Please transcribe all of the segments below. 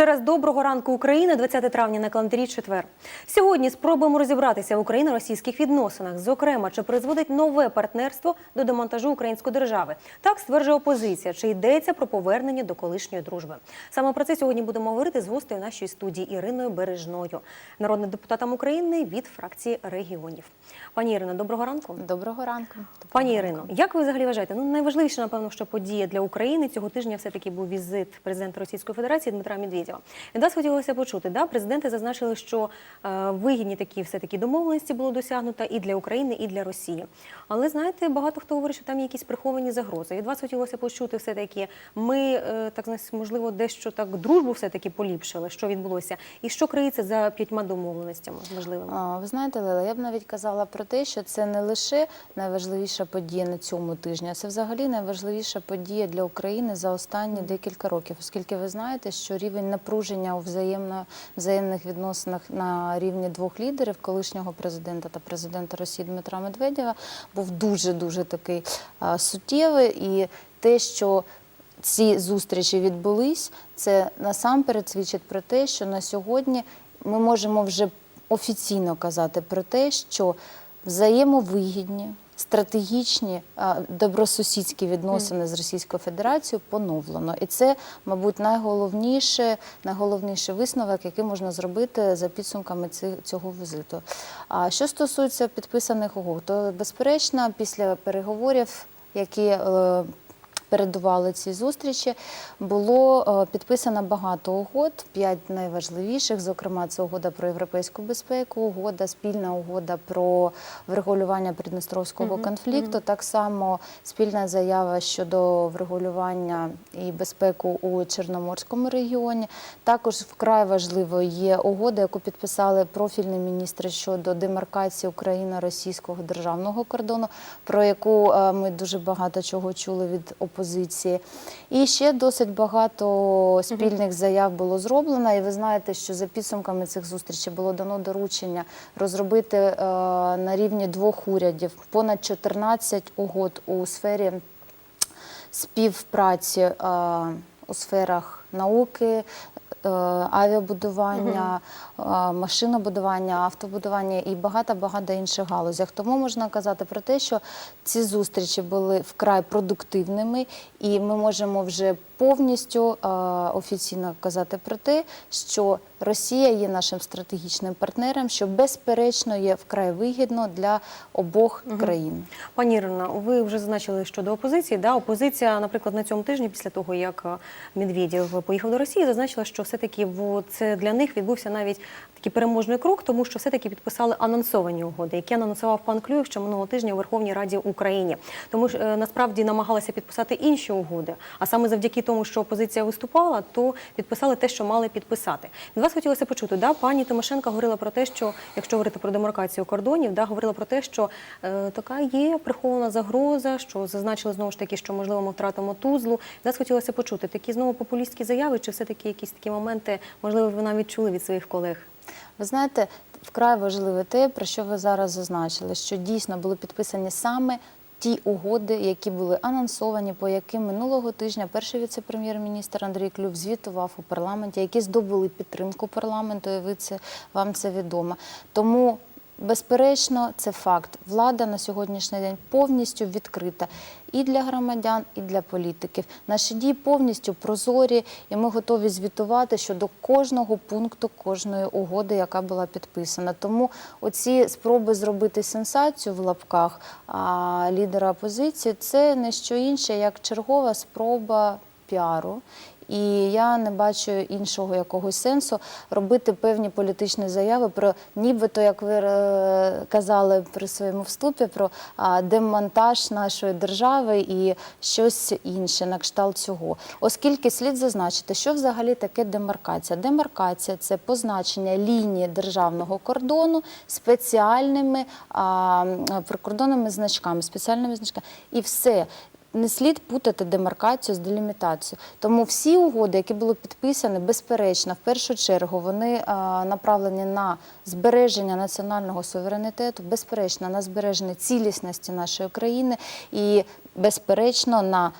Ще раз доброго ранку Україна, 20 травня на календарі четвер. Сьогодні спробуємо розібратися в україно-російських відносинах. Зокрема, чи призводить нове партнерство до демонтажу української держави. Так стверджує опозиція. Чи йдеться про повернення до колишньої дружби? Саме про це сьогодні будемо говорити з гостею нашої студії Іриною Бережною, народним депутатом України від фракції регіонів. Пані Ірино, доброго ранку. Доброго ранку. Пані Ірино, як ви взагалі вважаєте? Ну найважливіше, напевно, що подія для України цього тижня все таки був візит президента Російської Федерації Дмитра Медведєва. Від вас хотілося почути. Да, президенти зазначили, що е, вигідні такі все таки домовленості було досягнуто і для України, і для Росії. Але знаєте, багато хто говорить, що там є якісь приховані загрози. Від вас хотілося почути все таки. Ми е, так можливо, дещо так дружбу все таки поліпшили, що відбулося, і що криється за п'ятьма домовленостями можливими. А, Ви знаєте, Лела, я б навіть казала про те, що це не лише найважливіша подія на цьому тижні, а це взагалі найважливіша подія для України за останні декілька років, оскільки ви знаєте, що рівень напруження у взаємно взаємних відносинах на рівні двох лідерів, колишнього президента та президента Росії Дмитра Медведєва, був дуже дуже такий а, суттєвий. І те, що ці зустрічі відбулись, це насамперед свідчить про те, що на сьогодні ми можемо вже офіційно казати про те, що взаємовигідні, стратегічні добросусідські відносини з Російською Федерацією поновлено. І це, мабуть, найголовніше, найголовніший висновок, який можна зробити за підсумками цього візиту. А що стосується підписаних угод, то безперечно, після переговорів, які е, передували цій зустрічі, було е, підписано багато угод, п'ять найважливіших. Зокрема, це угода про європейську безпеку, угода, спільна угода про врегулювання придністровського конфлікту. Так само спільна заява щодо врегулювання і безпеку у Чорноморському регіоні. Також вкрай важливою є угода, яку підписали профільні міністри щодо демаркації україно-російського державного кордону, про яку е, ми дуже багато чого чули від опозиції. І ще досить багато спільних заяв було зроблено. І ви знаєте, що за підсумками цих зустрічей було дано доручення розробити е, на рівні двох урядів понад 14 угод у сфері співпраці е, у сферах науки, авіабудування, е, машинобудування, автобудування і багато-багато інших галузях. Тому можна казати про те, що ці зустрічі були вкрай продуктивними, і ми можемо вже повністю е, офіційно казати про те, що Росія є нашим стратегічним партнером, що безперечно є вкрай вигідно для обох країн. Пані Ірина, ви вже зазначили щодо опозиції. Да, опозиція, наприклад, на цьому тижні, після того як е, Медведєв поїхав до Росії, зазначила, що все-таки в- це для них відбувся навіть такий переможний крок, тому що все-таки підписали анонсовані угоди, які анонсував пан Клюєв ще минулого тижня у Верховній Раді України. Тому ж е, насправді намагалися підписати інші угоди. А саме завдяки тому, що опозиція виступала, то підписали те, що мали підписати. Від вас хотілося почути, да, пані Тимошенко говорила про те, що якщо говорити про демаркацію кордонів, да, говорила про те, що е, така є прихована загроза, що зазначили знову ж таки, що можливо ми втратимо тузлу. Нас хотілося почути такі знову популістські заяви, чи все таки якісь такі моменти, можливо, ви навіть чули від своїх колег. Ви знаєте, вкрай важливе те, про що ви зараз зазначили, що дійсно були підписані саме ті угоди, які були анонсовані, по яким минулого тижня перший віце-прем'єр-міністр Андрій Клюв звітував у парламенті, які здобули підтримку парламенту, і ви це вам це відомо. Тому. Безперечно, це факт. Влада на сьогоднішній день повністю відкрита і для громадян, і для політиків. Наші дії повністю прозорі, і ми готові звітувати щодо кожного пункту, кожної угоди, яка була підписана. Тому оці спроби зробити сенсацію в лапках а, лідера опозиції це не що інше, як чергова спроба піару. І я не бачу іншого якогось сенсу робити певні політичні заяви про нібито, як ви е, казали при своєму вступі, про демонтаж нашої держави і щось інше на кшталт цього. Оскільки слід зазначити, що взагалі таке демаркація. Демаркація це позначення лінії державного кордону спеціальними прикордонними значками, спеціальними значками. І все. Не слід путати демаркацію з делімітацією. Тому всі угоди, які були підписані, безперечно, в першу чергу вони направлені на збереження національного суверенітету, безперечно, на збереження цілісності нашої країни і безперечно на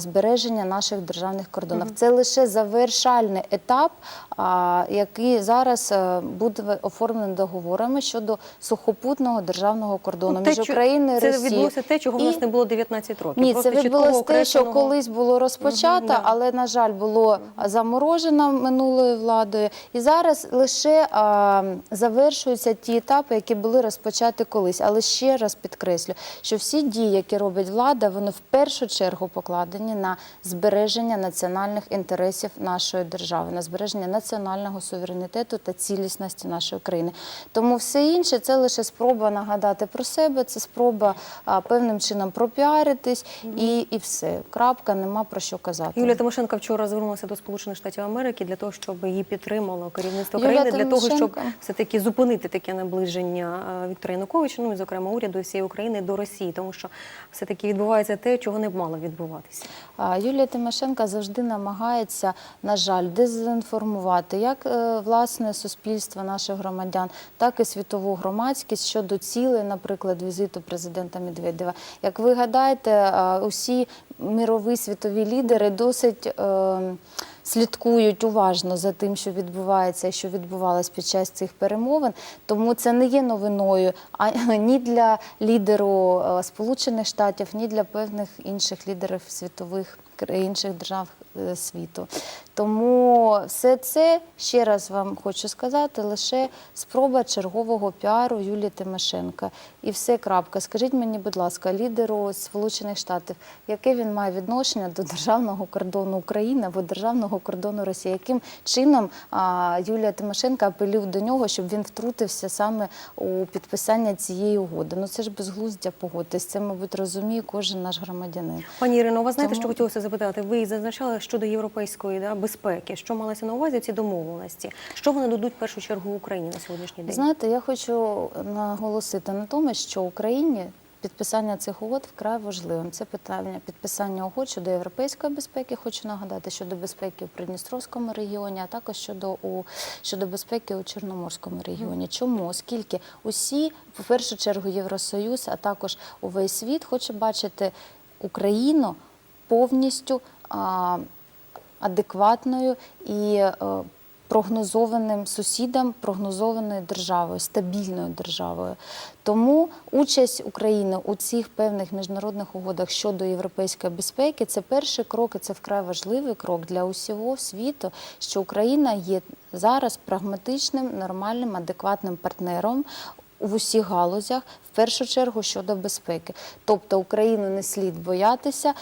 збереження наших державних кордонів. Це лише завершальний етап, який зараз е, буде оформлений договорами щодо сухопутного державного кордону Ну, те, між Україною і це відбулося те, чого в нас не було 19 років. ні, Просто це чіткого відбулося те, що окресленого- колись було розпочато, Мгм, да. але на жаль було заморожено минулою владою. І зараз лише а, завершуються ті етапи, які були розпочаті колись. Але ще раз підкреслю, що всі дії, які робить влада, вони в першу чергу покладені на збереження національних інтересів нашої держави, на збереження національного суверенітету та цілісності нашої країни. Тому все інше це лише спроба нагадати про себе, це спроба а, певним чином пропіаритись і, і все. Крапка, нема про що казати. Юлія Тимошенко вчора звернулася до Сполучених Штатів Америки для того, щоб її підтримало керівництво Юлія країни, для того, щоб все таки зупинити таке наближення е, Віктора Януковича, ну і зокрема уряду всієї України до Росії, тому що все таки відбувається те, чого не б мало відбуватися. Юлія Тимошенко завжди намагається, на жаль, дезінформувати як е, власне суспільство наших громадян, так і світову громадськість щодо цілей, наприклад, візиту президента Медведєва. Як ви гадаєте, е, усі мірові світові лідери досить. е, Слідкують уважно за тим, що відбувається і що відбувалось під час цих перемовин, тому це не є новиною а ні для лідеру е, Сполучених Штатів, ні для певних інших лідерів світових інших держав е, світу. Тому все це ще раз вам хочу сказати, лише спроба чергового піару Юлії Тимошенко. І все крапка. Скажіть мені, будь ласка, лідеру Сполучених Штатів, яке він має відношення до державного кордону України або державного кордону Росії? Яким чином Юлія Тимошенко апелює до нього, щоб він втрутився саме у підписання цієї угоди? Ну це ж безглуздя погодьтесь. Це, мабуть, розуміє кожен наш громадянин. Пані Ірино, у вас знаєте, Тому- що хотілося запитати? Ви зазначали щодо європейської да, безпеки. Що малося на увазі ці домовленості? Що вони дадуть в першу чергу Україні на сьогоднішній день? Знаєте, я хочу наголосити на тому, що Україні підписання цих угод вкрай важливим. Це питання підписання угод щодо європейської безпеки. Хочу нагадати щодо безпеки у Придністровському регіоні, а також щодо у щодо безпеки у Чорноморському регіоні. Чому? Оскільки усі, в першу чергу, Євросоюз, а також увесь світ хоче бачити Україну повністю. Адекватною і е, прогнозованим сусідам, прогнозованою державою, стабільною державою. Тому участь України у цих певних міжнародних угодах щодо європейської безпеки це перший крок, і це вкрай важливий крок для усього світу, що Україна є зараз прагматичним, нормальним, адекватним партнером. В усіх галузях, в першу чергу щодо безпеки, тобто Україну не слід боятися,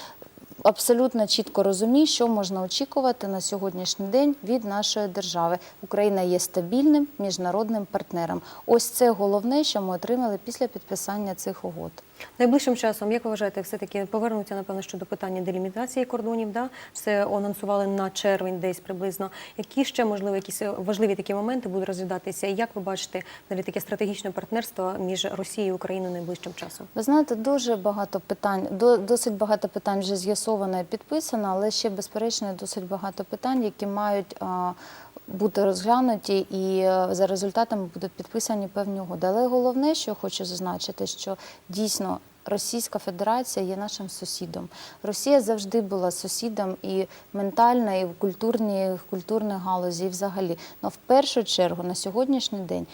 абсолютно чітко розуміє, що можна очікувати на сьогоднішній день від нашої держави. Україна є стабільним міжнародним партнером. Ось це головне, що ми отримали після підписання цих угод. Найближчим часом, як ви вважаєте, все-таки повернуться, напевно, щодо питання делімітації кордонів, да? Це анонсували на червень десь приблизно. Які ще, можливо, якісь важливі такі моменти будуть розглядатися? І як ви бачите таке стратегічне партнерство між Росією і Україною найближчим часом? Ви знаєте, дуже багато питань, до- досить багато питань вже з'ясовано і підписано, але ще безперечно досить багато питань, які мають бути розглянуті, і е, за результатами будуть підписані певні угоди. Але головне, що хочу зазначити, що дійсно. Російська Федерація є нашим сусідом. Росія завжди була сусідом і ментально, і в культурній, культурній галузі, і взагалі. Но в першу чергу на сьогоднішній день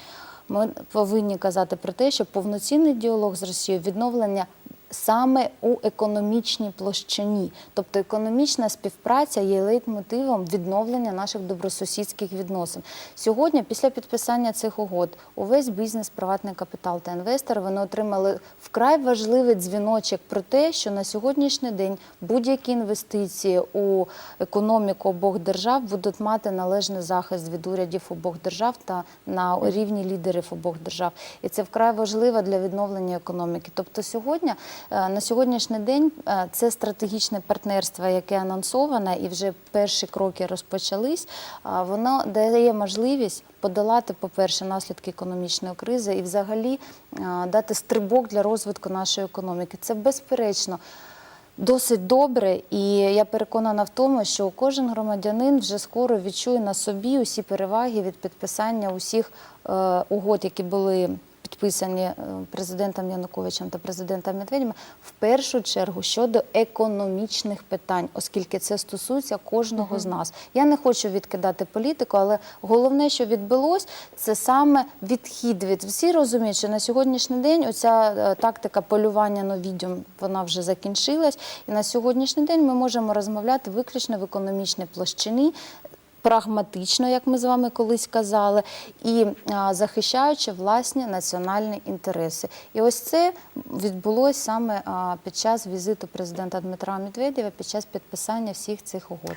ми повинні казати про те, що повноцінний діалог з Росією, відновлення саме у економічній площині, тобто економічна співпраця є лейтмотивом відновлення наших добросусідських відносин. Сьогодні, після підписання цих угод, увесь бізнес, приватний капітал та інвестори вони отримали вкрай важливий дзвіночок про те, що на сьогоднішній день будь-які інвестиції у економіку обох держав будуть мати належний захист від урядів обох держав та на рівні лідерів обох держав. І це вкрай важливо для відновлення економіки. Тобто, сьогодні на сьогоднішній день е, це стратегічне партнерство, яке анонсоване, і вже перші кроки розпочались. а Воно дає можливість подолати, по-перше, наслідки економічної кризи і взагалі е, дати стрибок для розвитку нашої економіки. Це безперечно Досить добре, і я переконана в тому, що кожен громадянин вже скоро відчує на собі усі переваги від підписання усіх е, угод, які були підписані е, президентом Януковичем та президентом Медведєм, в першу чергу щодо економічних питань, оскільки це стосується кожного з нас. Я не хочу відкидати політику, але головне, що відбулось, це саме відхід від всі розуміють, що на сьогоднішній день оця е, тактика полювання на відьом, вона вже закінчилась. І на сьогоднішній день ми можемо розмовляти виключно в економічній площині. Прагматично, як ми з вами колись казали, і захищаючи власні національні інтереси. І ось це відбулося саме під час візиту президента Дмитра Медведєва, під час підписання всіх цих угод.